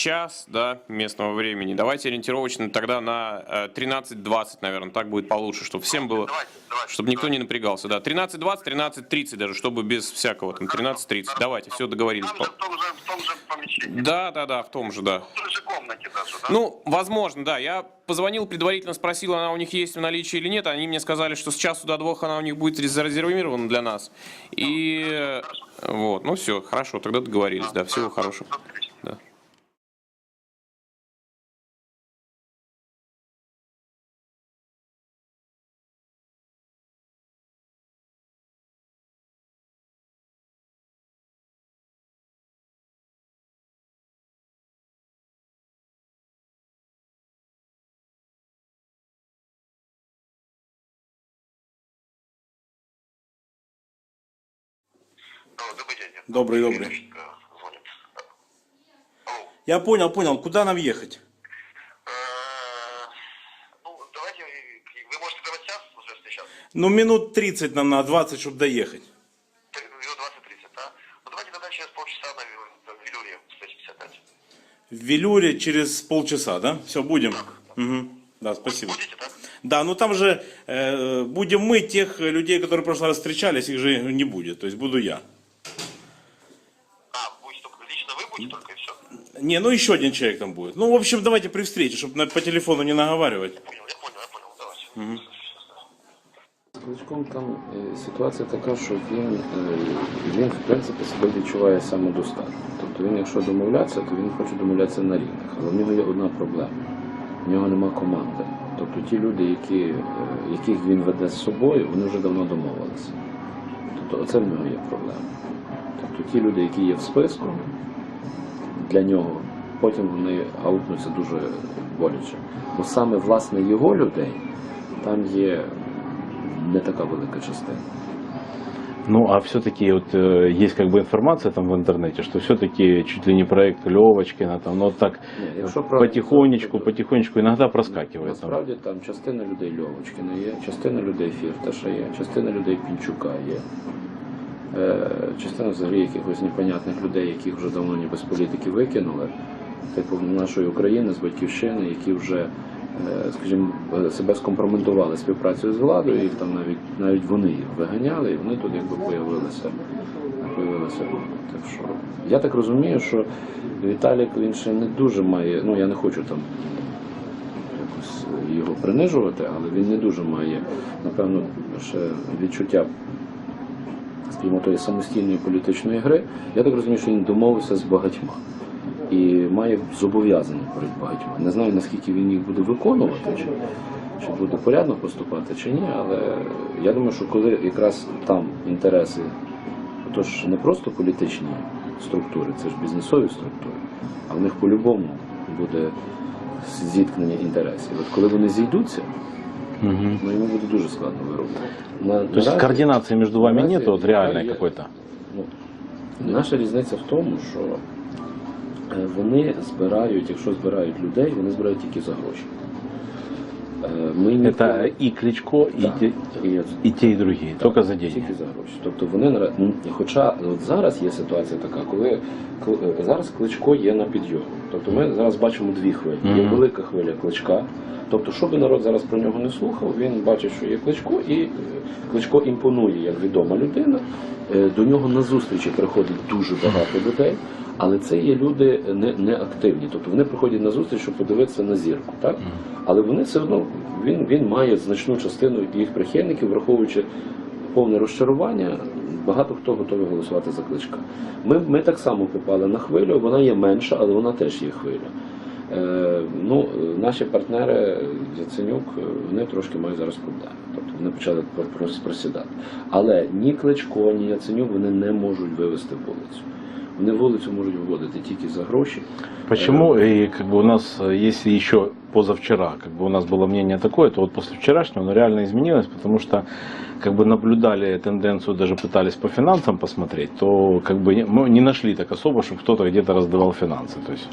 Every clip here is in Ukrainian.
час, да, местного времени. Давайте ориентировочно тогда на э, 13.20, наверное, так будет получше, чтобы всем было, Давайте, давайте. чтобы никто не напрягался. Да, 13.20, 13.30 даже, чтобы без всякого там 13.30. Давайте, все договорились. Там же в том же, в том же помещении. Да, да, да, в том же, да. В той же комнате даже, да? Ну, возможно, да. Я позвонил предварительно, спросил, она у них есть в наличии или нет. Они мне сказали, что с часу до двух она у них будет зарезервирована для нас. И э, вот, ну все, хорошо, тогда договорились, да, всего хорошего. Алло, добрый день. Добрый, добрый. Я понял, понял. Куда нам ехать? Э, Ну, давайте, вы можете прямо сейчас уже встречаться? Ну, минут 30 нам на 20, чтобы доехать. Минут 20-30, да? Ну, давайте тогда через полчаса на Вил- в Вилюре встретимся опять. В Велюре через полчаса, да? Все, будем. Мгм. Да, спасибо. Будете, да? Да, ну там же э, будем мы, тех людей, которые в прошлый раз встречались, их же не будет. То есть буду я. Будете только и все? Не, ну еще один человек там будет. Ну, в общем, давайте при встрече, чтобы по телефону не наговаривать. Понял, я понял, я понял, давайте. З Кличком там е, ситуація така, що він, е, він в принципі себе відчуває самодостатньо. Тобто він, якщо домовлятися, то він хоче домовлятися на рівних. Але в нього є одна проблема. В нього нема команди. Тобто ті люди, які, е, яких він веде з собою, вони вже давно домовилися. Тобто оце в нього є проблема. Тобто ті люди, які є в списку, для нього, потім вони аукнуться дуже боляче. Бо саме власне його людей там є не така велика частина. Ну, а все-таки вот э, есть как бы информация там в интернете, что все-таки чуть ли не проект Левочкина, там, ну так правда, потихонечку, то- потихонечку иногда проскакивает. Насправді там частина людей Льовочкина є, частина людей Фірташа є, частина людей Пінчука є. Е, частина взагалі якихось непонятних людей, яких вже давно ніби з політики викинули, типу нашої України з батьківщини, які вже, е, скажімо, себе скомпрометували співпрацею з владою, їх там навіть навіть вони їх виганяли, і вони тут якби появилися. появилися. Так що я так розумію, що Віталік він ще не дуже має, ну я не хочу там його принижувати, але він не дуже має, напевно, ще відчуття скажімо, тої самостійної політичної гри. Я так розумію, що він домовився з багатьма і має зобов'язання перед багатьма. Не знаю, наскільки він їх буде виконувати, чи, чи буде порядно поступати, чи ні, але я думаю, що коли якраз там інтереси, тож не просто політичні структури, це ж бізнесові структури, а в них по-любому буде зіткнення інтересів. От коли вони зійдуться, Мгм. ну йому буде дуже складно виробити. На, То есть координации между вами наразі от вот реальной є- какой-то? Ну, наша різниця в тому, що е, вони збирають, якщо збирають людей, вони збирають тільки за гроші. Е, Ми Это ніколи- и Кличко, и, Так. те, І от- и те, и другие, только за деньги. Тільки за гроші. Тобто вони хоча от зараз є ситуація така, коли е, зараз кличко є на підйомі. Тобто ми зараз бачимо дві хвилі. Є велика хвиля кличка. Тобто, що би народ зараз про нього не слухав, він бачить, що є кличко, і е, кличко імпонує як відома людина. До нього на зустрічі приходить дуже багато людей, але це є люди не, не активні. Тобто вони приходять на зустріч, щоб подивитися на зірку. Так? Але вони все одно він, він має значну частину їх прихильників, враховуючи повне розчарування, багато хто готовий голосувати за кличка. Ми, ми так само попали на хвилю, вона є менша, але вона теж є хвиля. Е, ну, наші партнери Яценюк, вони трошки мають зараз проблеми. Тобто вони почали про- про- просідати. Але ні Кличко, ні Яценюк вони не можуть вивести вулицю Вони вулицю можуть виводити тільки за гроші. Почему, и как бы у нас, э, если еще позавчера, как бы у нас было мнение такое, то вот после вчерашнего оно реально изменилось, потому что как бы наблюдали тенденцию, даже пытались по финансам посмотреть, то как бы не- мы не нашли так особо, чтобы кто-то где-то раздавал финансы. То есть,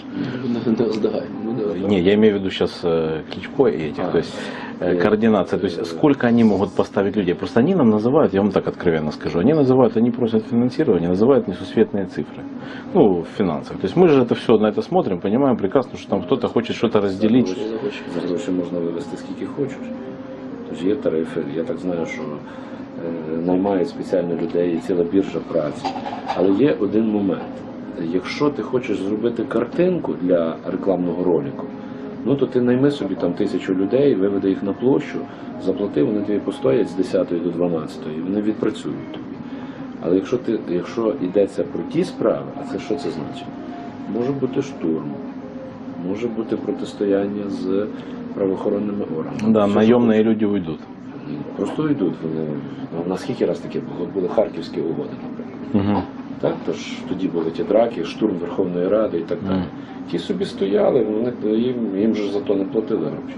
не, я имею в виду сейчас Кличко и этих, А, то есть э, э, координация, то есть э, сколько они могут поставить людей. Просто они нам называют, я вам так откровенно скажу, они называют, они просят финансирование, называют несусветные цифры. Ну, в финансах. То есть мы же это все на это смотрим. смотрим, понимаем прекрасно, что там кто-то хочет что-то разделить. За гроші, за гроші можна вивезти скільки хочеш. Тож є тарифи, я так знаю, що е, наймають спеціально людей, і ціла біржа праці. Але є один момент. Якщо ти хочеш зробити картинку для рекламного ролику, ну то ти найми собі там тисячу людей, виведи їх на площу, заплати, вони тобі постоять з 10 до 12, і вони відпрацюють тобі. Але якщо ти, якщо йдеться про ті справи, а це що це значить? Може бути штурм, може бути протистояння з правоохоронними органами. Да, наемные люди уйдут. що Просто йдуть вони. Ну, на скільки раз таке було? Були харківські угоди, наприклад. Мгм. Так, тож тоді були ті драки, штурм Верховної Ради і так далі. Ті собі стояли, вони їм, їм же за то не платили гроші.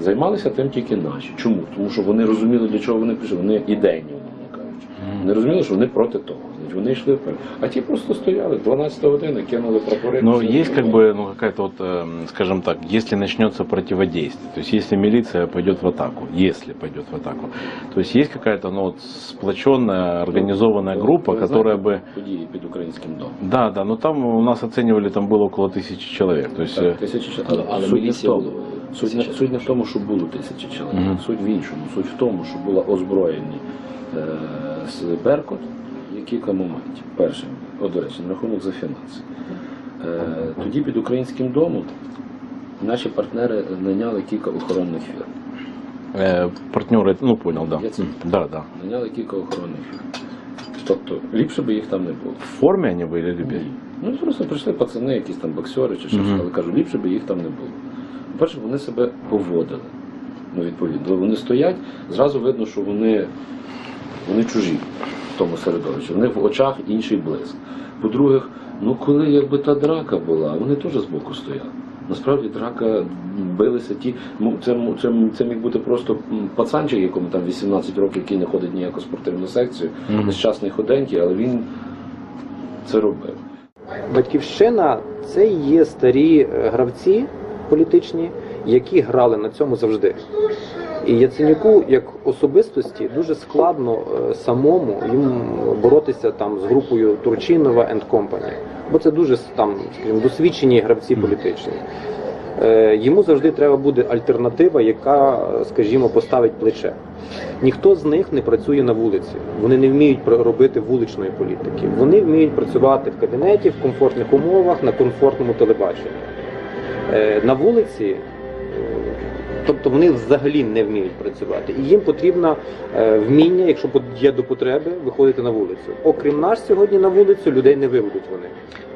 Займалися тим тільки наші. Чому? Тому що вони розуміли, для чого вони прийшли. Вони ідейні, умовно кажучи. Вони розуміли, що вони проти того. Значить, Вони йшли вперед. А ті просто стояли 12 години, кинули прапори. Но пішли есть как додому. бы, ну какая-то вот, эм, скажем так, если начнется противодействие, то есть если милиция пойдет в атаку, если пойдет в атаку, то есть есть какая-то, ну вот сплоченная, организованная группа, Ви которая знаєте, бы, події під українським домом. да, да, но там у нас оценивали, там было около тысячи человек, то есть, Так, э, тисячі чоловік. Але, але Суть суть, не в міліції тому. було Суть, не, тисяча. суть не в тому, що було тисячі чоловік. Мгм. Суть в іншому. Суть в тому, що була озброєні е, з Беркут є кілька моментів. Перше, о, до речі, на рахунок за фінанси. Е, тоді під українським домом наші партнери наняли кілька охоронних фірм. э, партнеры, ну понял, да, Я це- да, да. Наняли кілька охоронних фірм. Тобто ліпше би їх там не було. В форме они были, ребят? Ну просто прийшли пацани, якісь там боксери чи щось, Мгм. але кажу, ліпше би їх там не було. По-перше, вони себе поводили. Ну, відповідно, вони стоять, зразу видно, що вони, вони чужі в тому середовищі. В них в очах інший блиск. По-друге, ну коли якби та драка була, вони теж збоку стояли. Насправді драка билися ті. ну, Це, це, це міг бути просто пацанчик, якому там 18 років, який не ходить ніяку спортивну секцію, нещасний худенький, але він це робив. Батьківщина це є старі е, гравці політичні, які грали на цьому завжди. І Яценюку, як особистості, дуже складно е, самому їм боротися там з групою Турчинова and Company. Бо це дуже там, скажімо, досвідчені гравці політичні. Е, Йому завжди треба буде альтернатива, яка, скажімо, поставить плече. Ніхто з них не працює на вулиці. Вони не вміють робити вуличної політики. Вони вміють працювати в кабінеті, в комфортних умовах, на комфортному телебаченні. Е, На вулиці, тобто вони взагалі не вміють працювати. І їм потрібно е, вміння, якщо по- є до потреби, виходити на вулицю. Окрім нас сьогодні на вулицю людей не виведуть вони.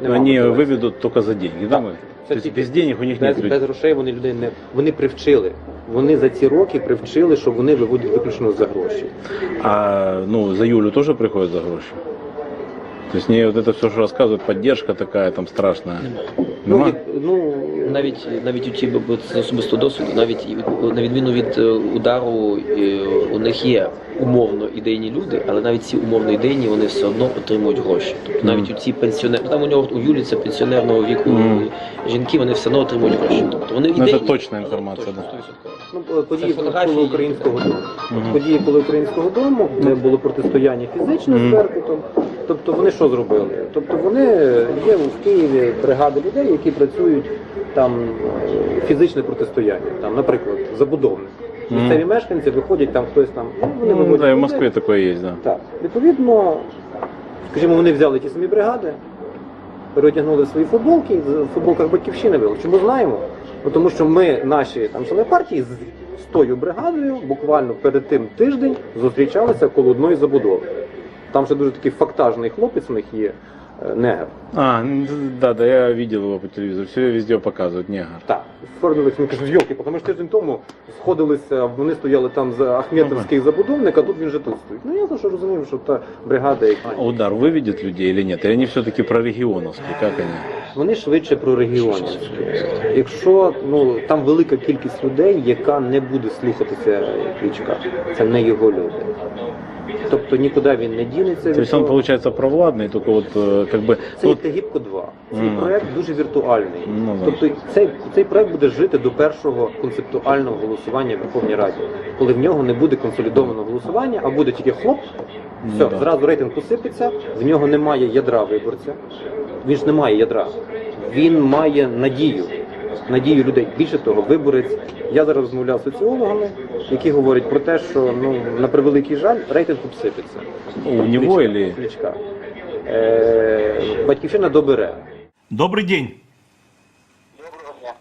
Нема Они мотивації. выведут только за деньги, да? мы? Це То есть тільки без денег у них без, нет без людей. грошей вони людей не вони привчили. Вони за ці роки привчили, що вони виводять виключно за гроші. А ну за Юлю тоже приходят за гроши? То есть мне вот это все, что рассказывают, поддержка такая там страшная. Ну, як- ну Навіть навіть у ті це особисто досвід, навіть і на відміну від е, удару, е, у них є умовно ідейні люди, але навіть ці умовно ідейні вони все одно отримують гроші. Тобто навіть у ці пенсіонери, там у нього у Юлі це пенсіонерного віку жінки, вони все одно отримують гроші. Тобто вони Ну, це точна інформація, точно, да. ну події Це фотографії. коли українського дому. Події коли українського дому, де було протистояння фізичне з Беркутом. Тобто вони що зробили? Тобто вони є в Києві бригади людей, які працюють там е, фізичне протистояння. Там, наприклад, забудовник. Місцеві мешканці виходять там хтось там. ну, Вони Ну, виводять да, в. Москве такое есть, да. Так, відповідно, скажімо, вони взяли ті самі бригади, переодягнули свої футболки, в футболках батьківщини вели. Чому знаємо? Бо Тому що ми, наші там члени партії, з, з тою бригадою буквально перед тим тиждень зустрічалися коло одної забудови. Там ще дуже такий фактажний хлопець в них є, е, негр. А, ну, да, да, я видел его по телевизору. Все везде показывают, негр. Так, вторгнулися, він каже, йолки, тому що тиждень тому сходилися, вони стояли там за Ахметовський забудовник, а тут він же тут стоїть. Ну я за що розумію, що та бригада, яка А удар выведет людей или нет? И они все-таки про регионовские, как они? Вони швидше про регіонівські. Якщо ну там велика кількість людей, яка не буде слухатися Кличка, це не його люди. Тобто нікуди він не дінеться. То від есть он того. получается провладный, только вот э, как бы... Це вот- Тегібко 2. Цей Мгм. проект дуже віртуальний. Ну, да. Тобто цей, цей проект буде жити до першого концептуального голосування в Верховній Раді, коли в нього не буде консолідованого голосування, а буде тільки хлоп, все, Ну, да. зразу рейтинг посипеться, в нього немає ядра виборця. Він ж не має ядра. він має надію. Надію людей. Більше того, виборець. Я зараз розмовляв з соціологами, які говорять про те, що ну на превеликий жаль, рейтинг обсипеться. У него или... Кличка. Е, Батьківщина добере. Добрый день. Доброго дня.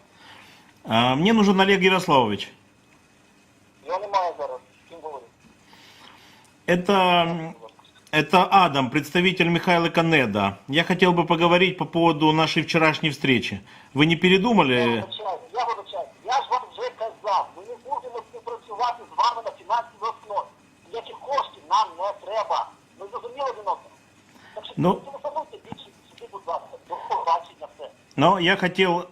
А, Мне нужен Олег Ярославович. Я не маю зараз. з ким говорити. Это, это Адам, представитель Михаила Канеда. Я хотел бы поговорить по поводу нашей вчерашней встречи. Вы не передумали? Я вибачаю, я ж вам вже казав, ми не будемо співпрацювати з вами на фінансовій основі. Ніяких коштів нам не треба. Ми зрозуміли один одного. Так що Ну. телефонуйте більше сюди, будь ласка. До побачення все. Но я хотел